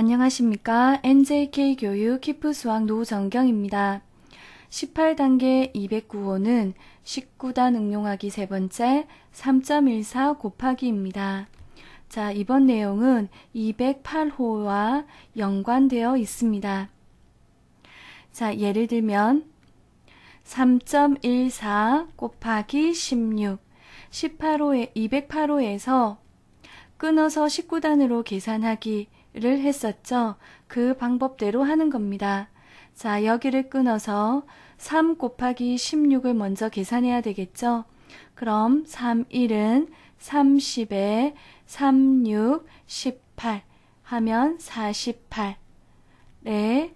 안녕하십니까. NJK 교육 키프 수학 노정경입니다. 18단계 209호는 19단 응용하기 세 번째 3.14 곱하기입니다. 자, 이번 내용은 208호와 연관되어 있습니다. 자, 예를 들면 3.14 곱하기 16 18호에 208호에서 끊어서 19단으로 계산하기 를 했었죠. 그 방법대로 하는 겁니다. 자, 여기를 끊어서 3 곱하기 16을 먼저 계산해야 되겠죠. 그럼 3, 1은 30에 3, 6, 18 하면 48. 네.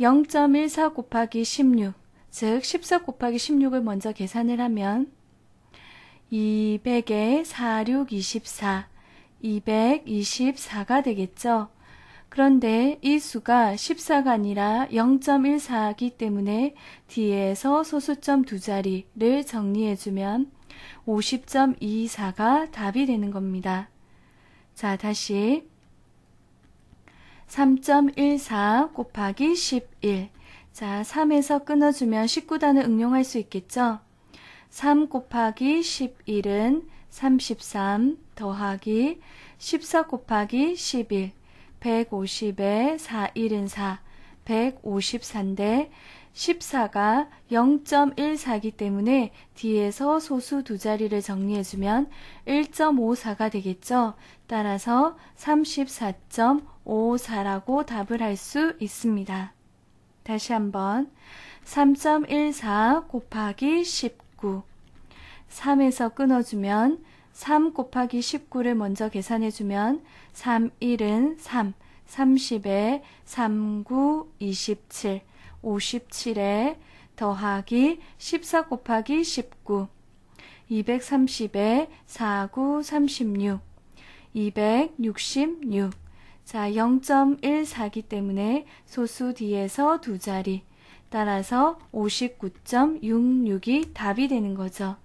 0.14 곱하기 16, 즉 14 곱하기 16을 먼저 계산을 하면 200에 4, 6, 24, 224가 되겠죠. 그런데 이 수가 14가 아니라 0.14이기 때문에 뒤에서 소수점 두 자리를 정리해주면 50.24가 답이 되는 겁니다. 자, 다시 3.14 곱하기 11. 자, 3에서 끊어주면 19단을 응용할 수 있겠죠? 3 곱하기 11은 33 더하기 14 곱하기 11 150에 4 1은 4 154인데 14가 0.14이기 때문에 뒤에서 소수 두 자리를 정리해주면 1.54가 되겠죠. 따라서 34.54라고 답을 할 수 있습니다. 다시 한번 3.14 곱하기 19 3에서 끊어주면 3 곱하기 19를 먼저 계산해주면 3, 1은 3, 30에 3, 9, 27, 57에 더하기 14 곱하기 19, 230에 4, 9, 36, 266. 자, 0.14기 때문에 소수 뒤에서 두 자리. 따라서 59.66이 답이 되는 거죠.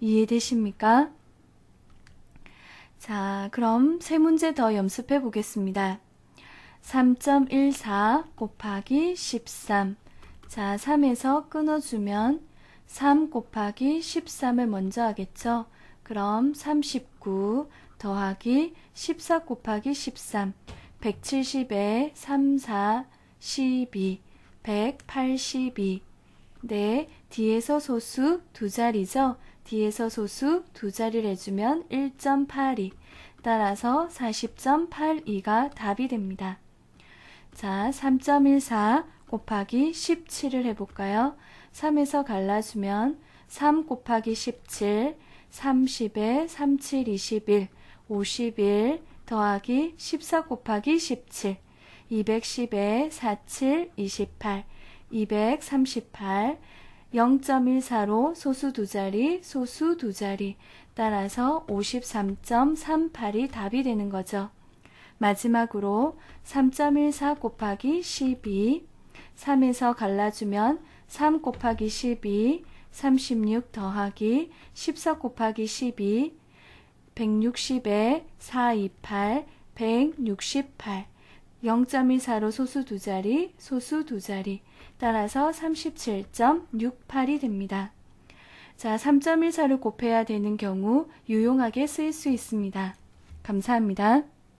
이해되십니까? 자, 그럼 세 문제 더 연습해 보겠습니다. 3.14 곱하기 13. 자, 3에서 끊어주면 3 곱하기 13을 먼저 하겠죠. 그럼 39 더하기 14 곱하기 13. 170에 3, 4, 12. 182. 네, 뒤에서 소수 두 자리죠. 뒤에서 소수 두 자리를 해주면 1.82. 따라서 40.82가 답이 됩니다. 자, 3.14 곱하기 17을 해볼까요? 3에서 갈라주면 3 곱하기 17, 30에 37, 21, 51 더하기 14 곱하기 17, 210에 47, 28, 238, 0.14로 소수 두 자리, 소수 두 자리. 따라서 53.38이 답이 되는 거죠. 마지막으로 3.14 곱하기 12, 3에서 갈라주면 3 곱하기 12, 36 더하기 14 곱하기 12, 160에 428, 168. 0.14로 소수 두 자리, 소수 두 자리. 따라서 37.68이 됩니다. 자, 3.14를 곱해야 되는 경우 유용하게 쓰일 수 있습니다. 감사합니다.